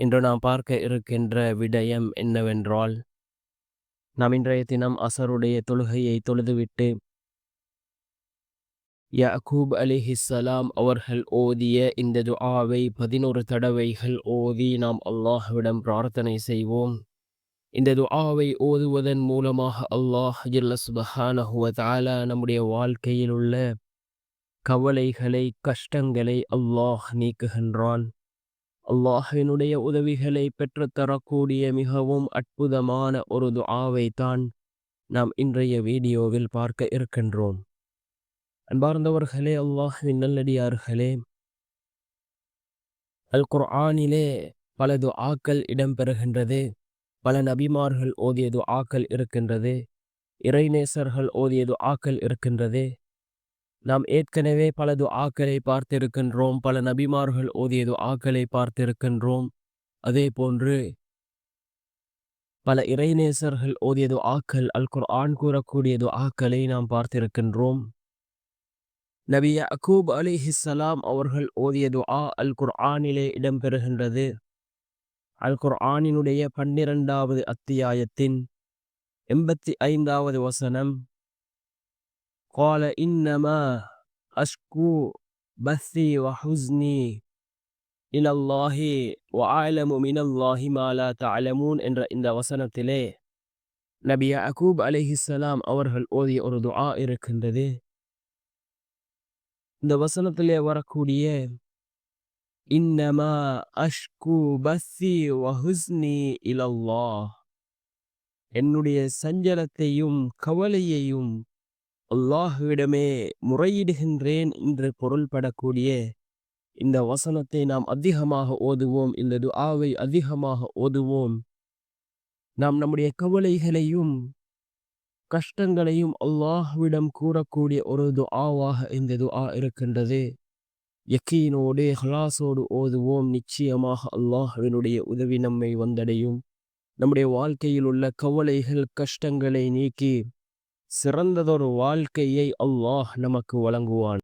இன்று நாம் பார்க்க இருக்கின்ற விடயம் என்னவென்றால் நாம் இன்றைய தினம் அசருடைய தொழுகையை தொழுதுவிட்டு யக்கூப் அலிஹிஸ்ஸலாம் அவர்கள் ஓதிய இந்த துஆவை பதினோரு தடவைகள் ஓதி நாம் அல்லாஹ்விடம் பிரார்த்தனை செய்வோம். இந்த துஆவை ஓதுவதன் மூலமாக அல்லாஹ் ஜில்லசுபஹானஹுவ நம்முடைய வாழ்க்கையில் உள்ள கவலைகளை கஷ்டங்களை அல்லாஹ் நீக்குகின்றான். அல்லாஹினுடைய உதவிகளை பெற்றுத்தரக்கூடிய மிகவும் அற்புதமான ஒரு துஆவை தான் நாம் இன்றைய வீடியோவில் பார்க்க இருக்கின்றோம். அன்பார்ந்தவர்களே அல்லாஹின் நல்லடியார்களே அல் குர்ஆனிலே பல துஆக்கள் இடம்பெறுகின்றது. பல நபிமார்கள் ஓதிய துஆக்கள் இருக்கின்றது. இறைநேசர்கள் ஓதிய துஆக்கள் இருக்கின்றது. நாம் ஏற்கனவே பலது ஆக்களை பார்த்திருக்கின்றோம். பல நபிமார்கள் ஓதியது ஆக்களை பார்த்திருக்கின்றோம். அதே போன்று பல இறைநேசர்கள் ஓதியது ஆக்கள் அல் குர்ஆன் கூறக்கூடியது ஆக்களை நாம் பார்த்திருக்கின்றோம். நபி அலி ஹிஸ்ஸலாம் அவர்கள் ஓதியது ஆ அல் குர்ஆனிலே இடம்பெறுகின்றது. அல் குர்ஆனினுடைய பன்னிரண்டாவது அத்தியாயத்தின் எண்பத்தி ஐந்தாவது வசனம். قال إنما أشكو بثي وحزني إلى الله وأعلم من الله ما لا تعلمون என்ற இந்த வசனத்திலே நபி யக்கூப் அலைஹிஸ்ஸலாம் அவர்கள் ஓதிய ஒரு துஆ இருக்கின்றது இந்த வசனத்திலே வரக்கூடிய இன்னமா அஷ்கு பஸ்ஸி வஹுஸ்னி இலல்லாஹ் என்னுடைய சஞ்சலத்தையும் கவலையையும் அல்லாஹுவிடமே முறையிடுகின்றேன் என்று பொருள்படக்கூடிய இந்த வசனத்தை நாம் அதிகமாக ஓதுவோம் இந்த துஆவை அதிகமாக ஓதுவோம். நாம் நம்முடைய கவலைகளையும் கஷ்டங்களையும் அல்லாஹ்விடம் கூறக்கூடிய ஒரு துஆவாக இந்த துஆ இருக்கின்றது. யக்கீனோடு ஹலாசோடு ஓதுவோம். நிச்சயமாக அல்லாஹ்வினுடைய உதவி நம்மை வந்தடையும். நம்முடைய வாழ்க்கையில் உள்ள கவலைகள் கஷ்டங்களை நீக்கி சிறந்ததொரு வாழ்க்கையை அல்லாஹ் நமக்கு வழங்குவான்.